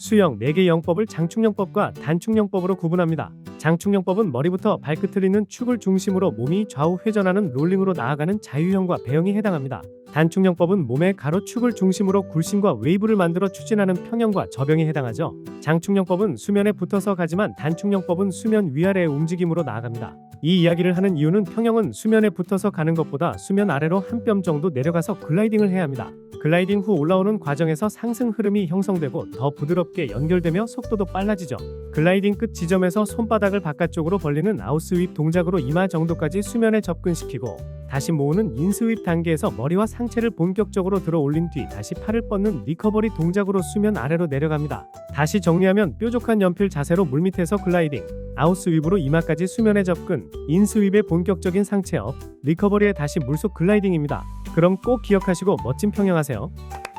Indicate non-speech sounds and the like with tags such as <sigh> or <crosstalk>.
수영 4개 영법을 장충영법과 단충영법으로 구분합니다. 장충영법은 머리부터 발끝을 잇는 축을 중심으로 몸이 좌우 회전하는 롤링으로 나아가는 자유형과 배형이 해당합니다. 단충영법은 몸의 가로 축을 중심으로 굴심과 웨이브를 만들어 추진하는 평형과 저병에 해당하죠. 장충영법은 수면에 붙어서 가지만 단충영법은 수면 위아래의 움직임으로 나아갑니다. 이 이야기를 하는 이유는 평형은 수면에 붙어서 가는 것보다 수면 아래로 한 뼘 정도 내려가서 글라이딩을 해야 합니다. 글라이딩 후 올라오는 과정에서 상승 흐름이 형성되고 더 부드럽게 연결되며 속도도 빨라지죠. 글라이딩 끝 지점에서 손바닥을 바깥쪽으로 벌리는 아웃스윕 동작으로 이마 정도까지 수면에 접근시키고 다시 모으는 인스윕 단계에서 머리와 상체를 본격적으로 들어 올린 뒤 다시 팔을 뻗는 리커버리 동작으로 수면 아래로 내려갑니다. 다시 정리하면 뾰족한 연필 자세로 물밑에서 글라이딩, 아웃스윕으로 이마까지 수면에 접근, 인스윕의 본격적인 상체업, 리커버리에 다시 물속 글라이딩입니다. 그럼 꼭 기억하시고 멋진 평영하세요. <laughs>